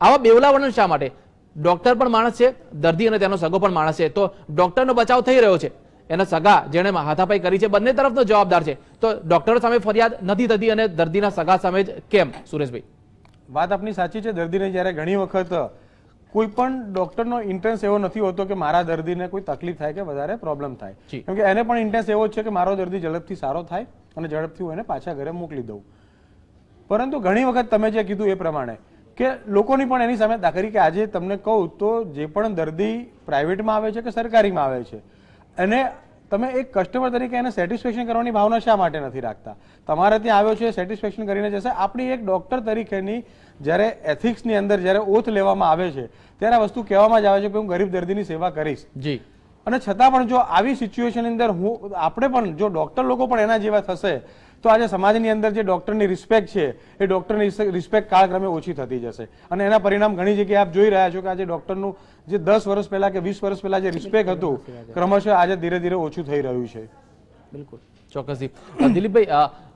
[SPEAKER 1] આવા બેવલા વર્ણન શા માટે? ડોક્ટર પણ માણસ છે દર્દી અને તેનો સગો પણ માણસ છે. તો ડોક્ટરનો બચાવ થઈ રહ્યો છે. એના સગા જેણે હાથાપાઈ કરી છે બંને તરફનો જવાબદાર છે. તો ડોક્ટર સામે ફરિયાદ નથી થતી અને દર્દીના સગા સામે જ કેમ? સુરેશભાઈ.
[SPEAKER 7] વાત આપની સાચી છે દર્દીને જ્યારે ઘણી વખત કોઈ પણ ડોક્ટરનો ઇન્ટરેસ્ટ એવો નથી હોતો કે મારા દર્દીને કોઈ તકલીફ થાય કે વધારે પ્રોબ્લેમ થાય. કેમ કે એને પણ ઇન્ટરેસ્ટ એવો છે કે મારો દર્દી ઝડપથી સારો થાય અને ઝડપથી હું એને પાછા ઘરે મોકલી દઉં. પરંતુ ઘણી વખત તમે જે કીધું એ પ્રમાણે કે લોકોની પણ એની સામે દાખલી કે આજે તમને કહું તો જે પણ દર્દી પ્રાઇવેટમાં આવે છે કે સરકારીમાં આવે છે અને તમે એક કસ્ટમર તરીકે એને સેટિસ્ફેક્શન કરવાની ભાવના શા માટે નથી રાખતા? તમારે ત્યાં આવ્યો છે સેટિસ્ફેક્શન કરીને જશે. આપણી એક ડૉક્ટર તરીકેની જ્યારે એથિક્સની અંદર જ્યારે ઓથ લેવામાં આવે છે ત્યારે આ વસ્તુ કહેવામાં જ આવે છે કે હું ગરીબ દર્દીની સેવા કરીશ.
[SPEAKER 1] જી.
[SPEAKER 7] અને છતાં પણ જો આવી સિચ્યુએશન અંદર હું આપણે પણ જો ડોક્ટર લોકો પણ એના જેવા થશે તો આજે સમાજની અંદર જે ડોક્ટરની રિસ્પેક્ટ છે એ ડોક્ટરની રિસ્પેક્ટ કાળક્રમે ઓછી થતી જશે. અને એના પરિણામ ઘણી જગ્યાએ આપ જોઈ રહ્યા છો કે આજે ડોક્ટરનું જે દસ વર્ષ પહેલા કે વીસ વર્ષ પહેલા જે રિસ્પેક્ટ હતું ક્રમશઃ આજે ધીરે ધીરે ઓછું થઈ રહ્યું છે.
[SPEAKER 1] બિલકુલ. ચોક્કસથી. દિલીપભાઈ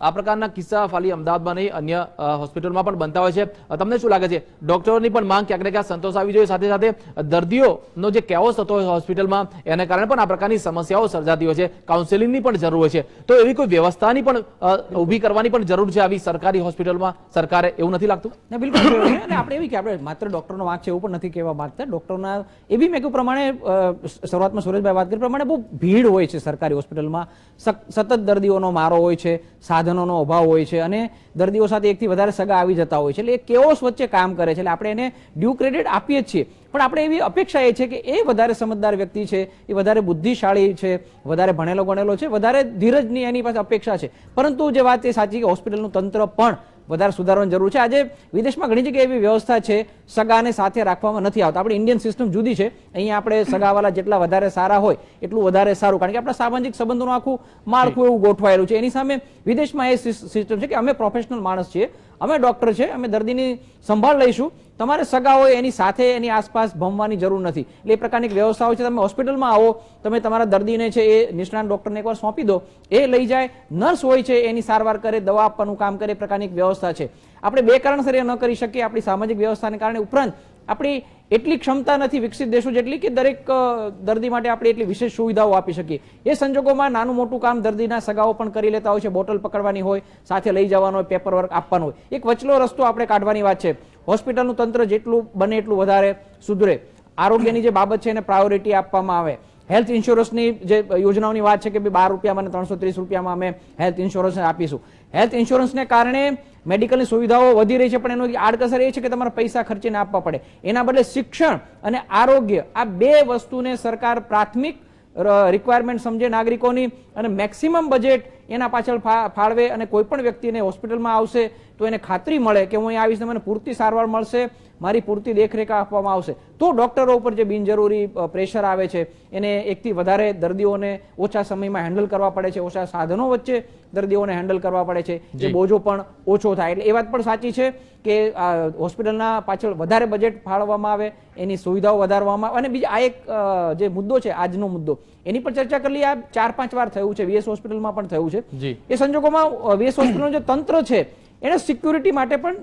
[SPEAKER 1] આ પ્રકારના કિસ્સા ખાલી અમદાવાદમાં નહીં, અન્ય હોસ્પિટલમાં પણ બનતા હોય છે. તમને શું લાગે છે? ડોક્ટરોની પણ માંગ ક્યાંક ને ક્યાંક સંતોષ આવી જોઈએ. સાથે સાથે દર્દીઓનો જે કેવોસ થતો હોય હોસ્પિટલમાં, એને કારણે પણ આ પ્રકારની સમસ્યાઓ સર્જાતી હોય છે. કાઉન્સેલિંગની પણ જરૂર હોય છે. તો એવી કોઈ વ્યવસ્થાની પણ ઊભી કરવાની પણ જરૂર છે આવી સરકારી હોસ્પિટલમાં? સરકારે એવું નથી લાગતું?
[SPEAKER 8] બિલકુલ આપણે એવી કે આપણે માત્ર ડોક્ટરનો વાંક છે એવું પણ નથી કહેવા માંગતા. ડોક્ટરના, એ બી મેં કહ્યું પ્રમાણે શરૂઆતમાં સુરેશભાઈ વાત કરી પ્રમાણે બહુ ભીડ હોય છે સરકારી હોસ્પિટલમાં. સતત દર્દીઓનો મારો હોય છે, સાધનોનો અભાવ હોય છે અને દર્દીઓ સાથે એકથી વધારે સગા આવી જતા હોય છે. એટલે એ કેઓસ વચ્ચે કામ કરે છે. એટલે આપણે એને ડ્યુ ક્રેડિટ આપીએ જ છીએ. પણ આપણે એવી અપેક્ષા એ છે કે એ વધારે સમજદાર વ્યક્તિ છે, એ વધારે બુદ્ધિશાળી છે, વધારે ભણેલો ગણેલો છે, વધારે ધીરજની એની પાસે અપેક્ષા છે. પરંતુ જે વાત એ સાચી કે હોસ્પિટલનું તંત્ર પણ વધારે સુધારવાની જરૂર છે. આજે વિદેશમાં ઘણી જગ્યાએ એવી વ્યવસ્થા છે, સગાને સાથે રાખવામાં નથી આવતા. આપણી ઇન્ડિયન સિસ્ટમ જુદી છે. અહીંયા આપણે સગાવાલા જેટલા વધારે સારા હોય, એટલું વધારે સારું. કારણ કે આપણા સામાજિક સંબંધોનું આખું માળખું એવું ગોઠવાયેલું છે. એની સામે વિદેશમાં એ સિસ્ટમ છે કે અમે પ્રોફેશનલ માણસ છીએ. અમે ડોક્ટર છે, અમે દર્દીની સંભાળ લઈશું. તમારે સગા હોય એની સાથે એની આસપાસ ભમવાની જરૂર નથી. એટલે એ પ્રકારની વ્યવસ્થા હોય છે, તમે હોસ્પિટલમાં આવો, તમે તમારા દર્દીને છે એ નિષ્ણાંત ડોક્ટરને એકવાર સોંપી દો. એ લઈ જાય, નર્સ હોય છે, એની સારવાર કરે, દવા આપવાનું કામ કરે, એ પ્રકારની વ્યવસ્થા છે. આપણે બે કારણસર એ ન કરી શકીએ, આપણી સામાજિક વ્યવસ્થાને કારણે ઉપરાંત આપણી એટલી ક્ષમતા નથી વિકસિત દેશો જેટલી કે દરેક દર્દી માટે આપણે એટલી વિશેષ સુવિધાઓ આપી શકીએ. એ સંજોગોમાં નાનું મોટું કામ દર્દીના સગાઓ પણ કરી લેતા હોય છે, બોટલ પકડવાની હોય, સાથે લઈ જવાનો હોય પેપર વર્ક આપવાનું હોય. એક વચલો રસ્તો આપણે કાઢવાની વાત છે. હોસ્પિટલનું તંત્ર જેટલું બને એટલું વધારે સુધરે. આરોગ્યની જે બાબત છે એને પ્રાયોરિટી આપવામાં આવે. હેલ્થ ઇન્સ્યોરન્સની જે યોજનાઓની વાત છે કે બાર રૂપિયામાં ત્રણસો ત્રીસ રૂપિયામાં અમે હેલ્થ ઇન્સ્યોરન્સ આપીશું. હેલ્થ ઇન્સ્યોરન્સને કારણે મેડિકલની સુવિધાઓ વધી રહી છે, પણ એનો આડકસર એ છે કે તમારે પૈસા ખર્ચીને આપવા પડે. એના બદલે શિક્ષણ અને આરોગ્ય આ બે વસ્તુને સરકાર પ્રાથમિક રિક્વાયરમેન્ટ સમજે નાગરિકોની અને મેક્સિમમ બજેટ એના પાછળ ફાળવે અને કોઈ પણ વ્યક્તિને હોસ્પિટલમાં આવશે તો એને ખાતરી મળે કે હું અહીં આવીશ મને પૂરતી સારવાર મળશે મારી પૂરતી દેખરેખ આપવામાં આવશે. તો ડોક્ટરો ઉપર જે બિનજરૂરી પ્રેશર આવે છે એને એકથી વધારે દર્દીઓને ઓછા સમયમાં હેન્ડલ કરવા પડે છે ઓછા સાધનો વચ્ચે દર્દીઓને હેન્ડલ કરવા પડે છે જે બોજો પણ ઓછો થાય. એટલે એ વાત પણ સાચી છે કે હોસ્પિટલના પાછળ વધારે બજેટ ફાળવવામાં આવે એની સુવિધાઓ વધારવામાં આવે. અને બીજા આ એક જે મુદ્દો છે આજનો મુદ્દો એની પણ ચર્ચા કરી આ ચાર પાંચ વાર થયું છે વીએસ હોસ્પિટલમાં પણ થયું છે. એ સંજોગોમાં વીએસ હોસ્પિટલનું જે તંત્ર છે એને સિક્યુરિટી માટે પણ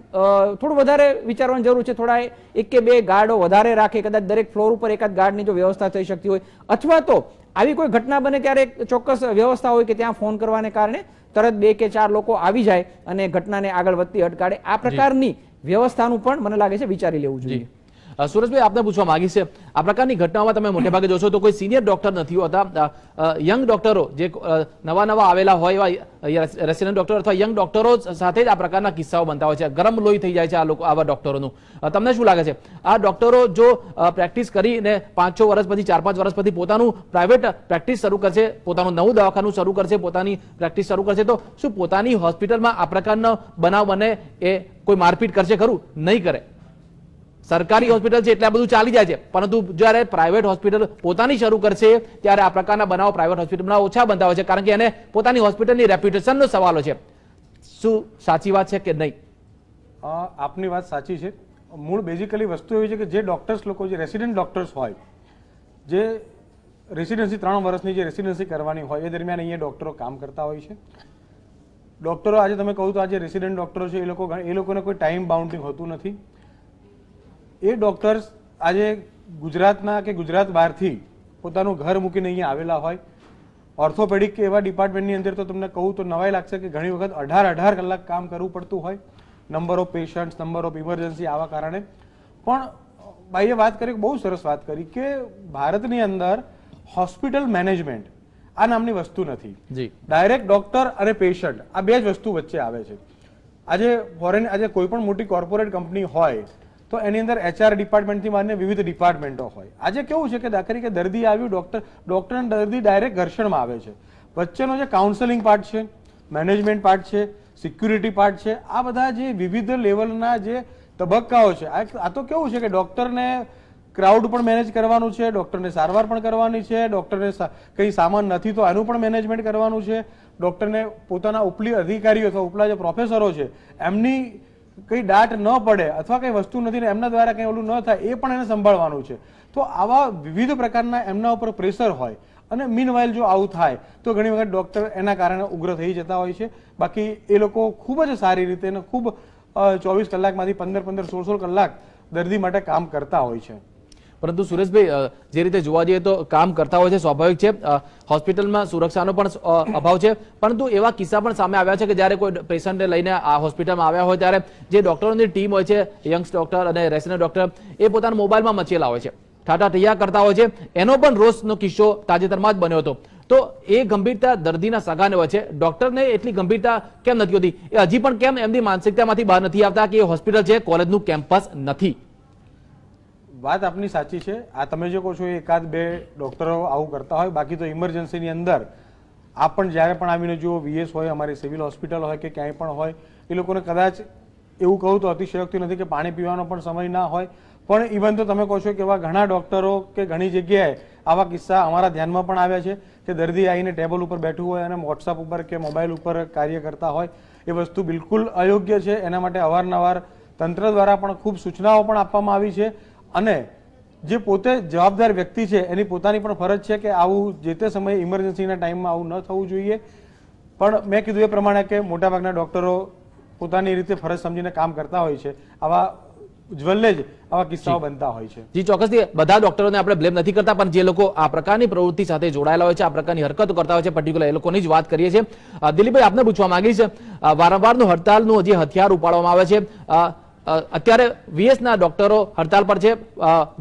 [SPEAKER 8] થોડું વધારે વિચારવાની જરૂર છે. થોડા એક કે બે ગાર્ડો વધારે રાખે. કદાચ દરેક ફ્લોર ઉપર એકાદ ગાર્ડની જો વ્યવસ્થા થઈ શકતી હોય. અથવા તો આવી કોઈ ઘટના બને ત્યારે એક ચોક્કસ વ્યવસ્થા હોય કે ત્યાં ફોન કરવાને કારણે તરત બે કે ચાર લોકો આવી જાય અને ઘટનાને આગળ વધતી અટકાડે આ પ્રકારની વ્યવસ્થાનું પણ મને લાગે છે વિચારી લેવું જોઈએ.
[SPEAKER 1] સુરેશભાઈ આપને પૂછવા માંગી છે, આ પ્રકારની ઘટનાઓમાં તમે મોટે ભાગે જોશો તો કોઈ સિનિયર ડોક્ટર નથી હોતા. યંગ ડોક્ટરો જે નવા નવા આવેલા હોય એવા રેસિડેન્ટ ડોક્ટર અથવા યંગ ડોક્ટરો સાથે જ આ પ્રકારના કિસ્સાઓ બનતા હોય છે. ગરમ લોહી થઈ જાય છે આ લોકો, આવા ડોક્ટરોનું તમને શું લાગે છે? આ ડોક્ટરો જો પ્રેક્ટિસ કરીને પાંચ છ વર્ષ પછી ચાર પાંચ વર્ષ પછી પોતાનું પ્રાઇવેટ પ્રેક્ટિસ શરૂ કરશે, પોતાનું નવું દવાખાનું શરૂ કરશે, પોતાની પ્રેક્ટિસ શરૂ કરશે, તો શું પોતાની હોસ્પિટલમાં આ પ્રકારનો બનાવ બને એ કોઈ મારપીટ કરશે ખરું? નહીં કરે. સરકારી હોસ્પિટલ છે એટલે આ બધું ચાલી જાય છે. પરંતુ જ્યારે પ્રાઇવેટ હોસ્પિટલ પોતાની શરૂ કરશે, ત્યારે આ પ્રકારના બનાવો પ્રાઇવેટ હોસ્પિટલમાં ઓછા બનતા છે, કારણ કે એને પોતાની હોસ્પિટલની રેપ્યુટેશનનો સવાલો છે. શું સાચી વાત છે કે નહીં?
[SPEAKER 7] આપની વાત સાચી છે. મૂળ બેઝિકલી વસ્તુ એવી છે કે જે ડૉક્ટર્સ લોકો, જે રેસિડેન્ટ ડૉક્ટર્સ હોય, જે રેસિડન્સી ત્રણ વર્ષની જે રેસિડેન્સી કરવાની હોય, એ દરમિયાન અહીંયા ડૉક્ટરો કામ કરતા હોય છે. ડૉક્ટરો આજે તમે કહું તો આજે રેસિડેન્ટ ડૉક્ટરો છે, એ લોકો એ લોકોને કોઈ ટાઈમ બાઉન્ડિંગ હોતું નથી. એ ડૉક્ટર્સ આજે ગુજરાતના કે ગુજરાત બહારથી પોતાનું ઘર મૂકીને અહીંયા આવેલા હોય. ઓર્થોપેડિક કે એવા ડિપાર્ટમેન્ટની અંદર તો તમને કહું તો નવાઈ લાગશે કે ઘણી વખત અઢાર અઢાર કલાક કામ કરવું પડતું હોય. Number of patients number of emergency આવા કારણે. પણ ભાઈએ વાત કરી બહુ સરસ વાત કરી કે ભારતની અંદર હોસ્પિટલ મેનેજમેન્ટ આ નામની વસ્તુ નથી. ડાયરેક્ટ ડોક્ટર અને પેશન્ટ આ બે જ વસ્તુ વચ્ચે આવે છે. આજે ફોરેન આજે કોઈ પણ મોટી કોર્પોરેટ કંપની હોય તો એની અંદર એચઆર ડિપાર્ટમેન્ટથી માંડીને વિવિધ ડિપાર્ટમેન્ટો હોય. આજે કેવું છે કે દાખલા કે દર્દી આવ્યું ડોક્ટર ડોક્ટર દર્દી ડાયરેક્ટ ઘર્ષણમાં આવે છે. વચ્ચેનો જે કાઉન્સેલિંગ પાર્ટ છે મેનેજમેન્ટ પાર્ટ છે સિક્યુરિટી પાર્ટ છે, આ બધા જે વિવિધ લેવલના જે તબક્કાઓ છે, આ તો કેવું છે કે ડોક્ટરને ક્રાઉડ પણ મેનેજ કરવાનું છે ડોક્ટરને સારવાર પણ કરવાની છે ડોક્ટરને કંઈ સામાન નથી તો એનું પણ મેનેજમેન્ટ કરવાનું છે ડોક્ટરને પોતાના ઉપલી અધિકારીઓ અથવા ઉપલા જે પ્રોફેસરો છે, એમની કંઈ દાટ ન પડે અથવા કંઈ વસ્તુ નથી ને એમના દ્વારા કંઈ ઓલું ન થાય, એ પણ એને સંભાળવાનું છે. તો આવા વિવિધ પ્રકારના એમના ઉપર પ્રેશર હોય અને મીનવાઇલ જો આવું થાય, તો ઘણી વખત ડૉક્ટર એના કારણે ઉગ્ર થઈ જતા હોય છે. બાકી એ લોકો ખૂબ જ સારી રીતે અને ખૂબ ચોવીસ કલાકમાંથી પંદર પંદર સોળ સોળ કલાક દર્દી માટે કામ કરતા હોય છે.
[SPEAKER 1] પરંતુ સુરેશભાઈ જે રીતે જોવા જઈએ તો કામ કરતા હોય છે, સ્વાભાવિક છે. હોસ્પિટલમાં સુરક્ષાનો પણ અભાવ છે. પરંતુ એવા કિસ્સા પણ સામે આવ્યા છે કે જ્યારે કોઈ પેશન્ટને લઈને આ હોસ્પિટલમાં આવ્યા હોય ત્યારે જે ડોક્ટરોની ટીમ હોય છે, યંગ્સ ડોક્ટર અને રેસિડન્ટ ડોક્ટર, એ પોતાના મોબાઈલમાં મચેલા હોય છે. ઠાટા ઠૈયા કરતા હોય છે. એનો પણ રોષનો કિસ્સો તાજેતરમાં જ બન્યો હતો. તો એ ગંભીરતા દર્દીના સગાને હોય છે. ડોક્ટરને એટલી ગંભીરતા કેમ નથી હોતી? એ હજી પણ કેમ એમની માનસિકતામાંથી બહાર નથી આવતા કે એ હોસ્પિટલ છે, કોલેજનું કેમ્પસ નથી?
[SPEAKER 7] વાત આપની સાચી છે. આ તમે જે કહો છો એકાદ બે ડોક્ટરો આવું કરતા હોય. બાકી તો ઇમરજન્સીની અંદર આપ પણ જ્યારે પણ આવીને જુઓ વીએસ હોય, અમારી સિવિલ હોસ્પિટલ હોય કે ક્યાંય પણ હોય, એ લોકોને કદાચ એવું કહું તો અતિશયોક્તિ નથી કે પાણી પીવાનો પણ સમય ના હોય. પણ ઇવન તો તમે કહો છો કે એવા ઘણા ડોક્ટરો કે ઘણી જગ્યાએ આવા કિસ્સા અમારા ધ્યાનમાં પણ આવ્યા છે કે દર્દી આવીને ટેબલ ઉપર બેઠું હોય અને વોટ્સઅપ ઉપર કે મોબાઈલ ઉપર કાર્ય કરતા હોય. એ વસ્તુ બિલકુલ અયોગ્ય છે. એના માટે અવારનવાર તંત્ર દ્વારા પણ ખૂબ સૂચનાઓ પણ આપવામાં આવી છે. અને જે પોતે જવાબદાર વ્યક્તિ છે એની પોતાની પણ ફરજ છે કે આવું જે તે સમયે ઇમરજન્સીના ટાઈમમાં આવું ન થવું જોઈએ. પણ મેં કીધું એ પ્રમાણે કે મોટાભાગના ડોક્ટરો પોતાની રીતે ફરજ સમજીને કામ કરતા હોય છે. આવા જ્વલ્લે જ આવા કિસ્સાઓ બનતા હોય છે.
[SPEAKER 1] જી ચોક્કસથી બધા ડોક્ટરોને આપણે બ્લેમ નથી કરતા પણ જે લોકો આ પ્રકારની પ્રવૃત્તિ સાથે જોડાયેલા હોય છે આ પ્રકારની હરકતો કરતા હોય છે પર્ટિક્યુલર એ લોકોની જ વાત કરીએ છીએ. દિલીપભાઈ આપને પૂછવા માંગીશ વારંવારનું હડતાલનું જે હથિયાર ઉપાડવામાં આવે છે અત્યારે વીએસના ડોક્ટરો હડતાલ પર છે.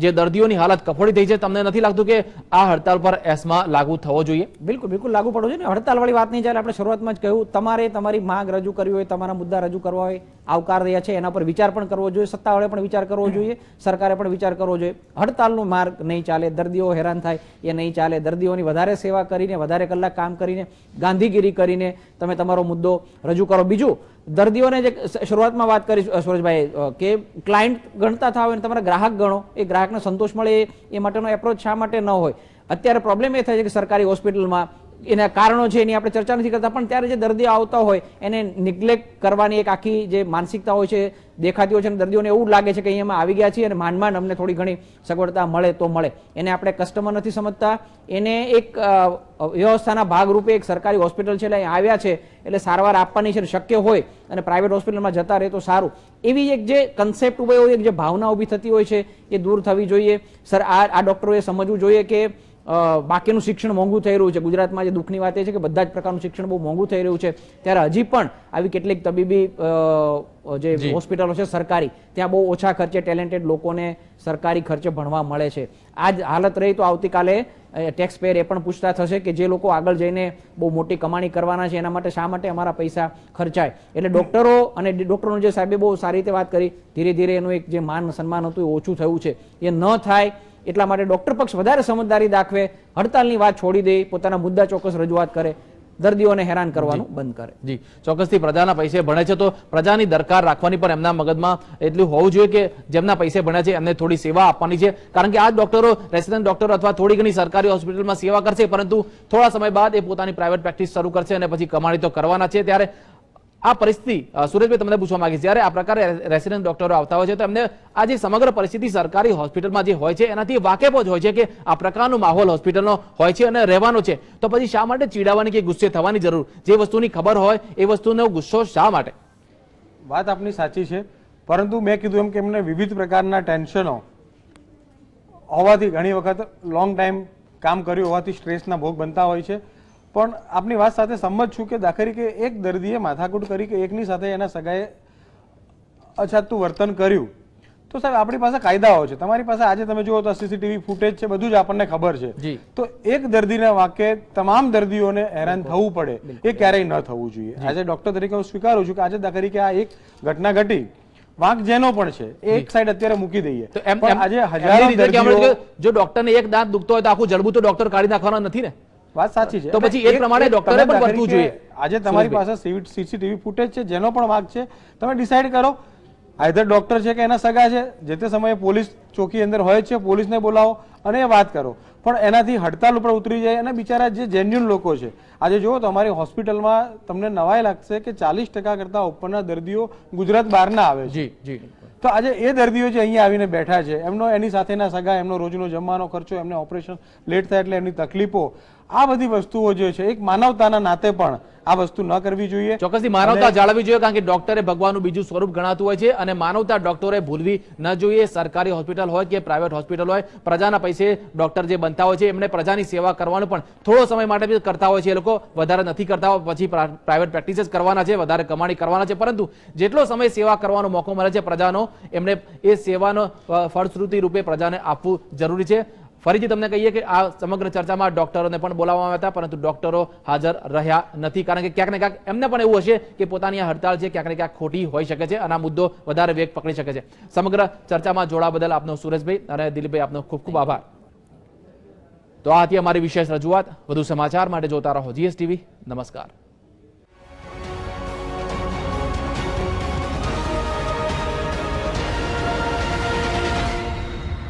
[SPEAKER 1] જે દર્દીઓની હાલત કફોડી થઈ છે. તમને નથી લાગતું કે આ હડતાલ પર એસમા લાગુ થવો જોઈએ?
[SPEAKER 8] બિલકુલ બિલકુલ લાગુ પડવું જોઈએ ને. હડતાલવાળી વાત નહીં ચાલે આપણે શરૂઆતમાં જ કહ્યું તમારે તમારી માંગ રજૂ કરવી હોય તમારા મુદ્દા રજૂ કરવા હોય આવકાર રહ્યા છે એના પર વિચાર પણ કરવો જોઈએ સત્તાવાળે પણ વિચાર કરવો જોઈએ સરકારે પણ વિચાર કરવો જોઈએ. હડતાલનો માર્ગ નહીં ચાલે દર્દીઓ હેરાન થાય એ નહીં ચાલે. દર્દીઓની વધારે સેવા કરીને વધારે કલાક કામ કરીને ગાંધીગીરી કરીને તમે તમારો મુદ્દો રજૂ કરો. બીજું દર્દીઓને જે શરૂઆતમાં વાત કરી સુરજભાઈ કે ક્લાયન્ટ ગણતા થાવ અને તમારા ગ્રાહક ગણો, એ ગ્રાહકને સંતોષ મળે એ માટેનો એપ્રોચ શા માટે ન હોય? અત્યારે પ્રોબ્લેમ એ થાય છે કે સરકારી હોસ્પિટલમાં એના કારણો છે એની આપણે ચર્ચા નથી કરતા, પણ ત્યારે જે દર્દીઓ આવતા હોય, એને નિગ્લેક્ટ કરવાની એક આખી જે માનસિકતા હોય છે, દેખાતી હોય છે અને દર્દીઓને એવું લાગે છે કે અહીંયા આવી ગયા છીએ અને માંડ માંડ અમને થોડી ઘણી સગવડતા મળે તો મળે. એને આપણે કસ્ટમર નથી સમજતા. એને એક વ્યવસ્થાના ભાગરૂપે એક સરકારી હોસ્પિટલ છે, એટલે અહીં આવ્યા છે, એટલે સારવાર આપવાની છે શક્ય હોય અને પ્રાઇવેટ હોસ્પિટલમાં જતા રહે તો સારું. એવી એક જે કન્સેપ્ટ ઊભો હોય, એક જે ભાવના ઊભી થતી હોય છે, એ દૂર થવી જોઈએ. સર, આ આ ડૉક્ટરોએ સમજવું જોઈએ કે બાકીનું શિક્ષણ મોંઘું થઈ રહ્યું છે. ગુજરાતમાં જે દુઃખની વાત એ છે કે બધા જ પ્રકારનું શિક્ષણ બહુ મોંઘું થઈ રહ્યું છે. ત્યારે હજી પણ આવી કેટલીક તબીબી જે હોસ્પિટલો છે સરકારી ત્યાં બહુ ઓછા ખર્ચે ટેલેન્ટેડ લોકોને સરકારી ખર્ચે ભણવા મળે છે. આ જ હાલત રહી તો આવતીકાલે ટેક્સ પેયર એ પણ પૂછતા થશે કે જે લોકો આગળ જઈને બહુ મોટી કમાણી કરવાના છે, એના માટે શા માટે અમારા પૈસા ખર્ચાય? એટલે ડૉક્ટરો અને ડૉક્ટરોનું જે સાહેબે બહુ સારી રીતે વાત કરી, ધીરે ધીરે એનું એક જે માન સન્માન હતું એ ઓછું થયું છે. એ ન થાય એટલા માટે ડૉક્ટર પક્ષ વધારે સમજદારી દાખવે, હડતાલની વાત છોડી દે, પોતાના મુદ્દા ચોક્કસ રજૂઆત કરે. દર્દીઓને હેરાન કરવાનું બંધ કરે.
[SPEAKER 1] જી. ચોક્કસથી પ્રજાના પૈસે ભણે છે તો પ્રજાની દરકાર રાખવાની પણ એમના મગજમાં એટલું હોવું જોઈએ કે જેમના પૈસે ભણ્યા છે એમને થોડી સેવા આપવાની છે. કારણ કે આ ડોક્ટરો રેસિડેન્ટ ડોક્ટરો અથવા થોડી ઘણી સરકારી હોસ્પિટલમાં સેવા કરશે પરંતુ થોડા સમય બાદ એ પોતાની પ્રાઇવેટ પ્રેક્ટિસ શરૂ કરશે અને પછી કમાણી તો કરવાના છે. ત્યારે આ પરિસ્થિતિ સુરેશભાઈ તમને પૂછવા માંગીશ. જ્યારે આ પ્રકારે રેસિડેન્ટ ડોક્ટરો આવતા હોય છે, તો એમને આ જે સમગ્ર પરિસ્થિતિ સરકારી હોસ્પિટલમાં જે હોય છે, એનાથી વાકેફ જ હોય છે કે આ પ્રકારનો માહોલ હોસ્પિટલનો હોય છે અને રહેવાનો છે. તો પછી શા માટે ચીડાવવાની કે ગુસ્સે થવાની જરૂર? જે વસ્તુની ખબર હોય, એ વસ્તુનો ગુસ્સો શા માટે?
[SPEAKER 7] વાત આપની સાચી છે, પરંતુ મેં કીધું એમ કે એમને વિવિધ પ્રકારના ટેન્શનો હોવાથી ઘણી વખત લોંગ ટાઈમ કામ કર્યું હોવાથી સ્ટ્રેસના ભોગ બનતા હોય છે. પણ આપની વાત સાથે સંમત છું કે દાખલી કે એક દર્દીએ માથાકૂટ કરી કે એકની સાથે એના સગાએ અછાતું વર્તન કર્યું. તો સાહેબ આપણી પાસે કાયદાઓ છે. તમારી પાસે આજે તમે જુઓ તો સીસીટીવી ફૂટેજ છે બધું જ આપણને ખબર છે. તો એક દર્દીના વાંકે તમામ દર્દીઓને હેરાન થવું પડે. એ ક્યારેય ન થવું જોઈએ. આજે ડોક્ટર તરીકે હું સ્વીકારું છું કે આજે દાખરી કે આ એક ઘટના ઘટી. વાંક જેનો પણ છે એક સાઈડ અત્યારે મૂકી દઈએ.
[SPEAKER 1] તો એમ
[SPEAKER 7] આજે હજારો
[SPEAKER 1] જો ડોક્ટરને એક દાંત દુખતો હોય તો આખું જડબું તો ડોક્ટર કાઢી નાખવાનો નથી ને?
[SPEAKER 7] વાત સાચી છે.
[SPEAKER 1] તો પછી એ પ્રમાણે ડોક્ટરે પણ વર્તવું જોઈએ.
[SPEAKER 7] આજે તમારી પાસે સીસીટીવી ફૂટેજ છે જેનો પણ વાંક છે. તમે ડિસાઈડ કરો આઈધર ડોક્ટર છે કે એના સગા છે જે તે સમયે પોલીસ ચોકી અંદર હોય છે પોલીસને બોલાવો અને એ વાત કરો. પણ એનાથી હડતાલ ઉપર ઉતરી જાય અને બિચારા જે જેન્યુન લોકો છે. આજે જુઓ તો અમારી હોસ્પિટલમાં તમને નવાઈ લાગશે કે ચાલીસ ટકા કરતા ઉપરના દર્દીઓ ગુજરાત બહારના આવે છે.
[SPEAKER 1] જી જી.
[SPEAKER 7] તો આજે એ દર્દીઓ જે અહીંયા આવીને બેઠા છે એમનો એની સાથેના સગા એમનો રોજનો જમવાનો ખર્ચો એમને ઓપરેશન લેટ થાય એટલે એમની તકલીફો આ બધી વસ્તુઓ જે છે એક માનવતાના નાતે પણ આ વસ્તુ ન કરવી જોઈએ.
[SPEAKER 1] ચોક્કસથી માનવતા જાળવવી જોઈએ કારણ કે ડોક્ટરે ભગવાનનું બીજું સ્વરૂપ ગણાતું હોય છે અને માનવતા ડોક્ટરે ભૂલવી ન જોઈએ. સરકારી હોસ્પિટલ હોય કે પ્રાઇવેટ હોસ્પિટલ હોય પ્રજાના પૈસે ડોક્ટર જે બનતા હોય છે એમને પ્રજાની સેવા કરવાનું પણ થોડો સમય માટે બી કરતા હોય છે. એ લોકો વધારે નથી કરતા હોય પછી પ્રા- પ્રાઇવેટ પ્રેક્ટિસ કરવાના છે વધારે કમાણી કરવાના છે. પરંતુ જેટલો સમય સેવા કરવાનો મોકો મળે છે પ્રજાનો એમને એ સેવાનો ફળશ્રુતિ રૂપે પ્રજાને આપવું જરૂરી છે. ફરીથી તમને કહીએ કે આ સમગ્ર ચર્ચામાં ડોક્ટરોને પણ બોલાવવામાં હતા, પરંતુ ડોક્ટરો હાજર રહ્યા નથી. કારણ કે ક્યાંક ને ક્યાંક એમને પણ એવું હશે કે પોતાની આ હડતાળ છે ક્યાંક ને ક્યાંક ખોટી હોઈ શકે છે અને આ મુદ્દો વધારે વેગ પકડી શકે છે. સમગ્ર ચર્ચામાં જોડા બદલ આપનો સુરેશભાઈ અને દિલીપભાઈ આપનો ખૂબ ખૂબ આભાર. તો આ હતી અમારી વિશેષ રજૂઆત. વધુ સમાચાર માટે જોતા રહો. જીએસટીવી. નમસ્કાર.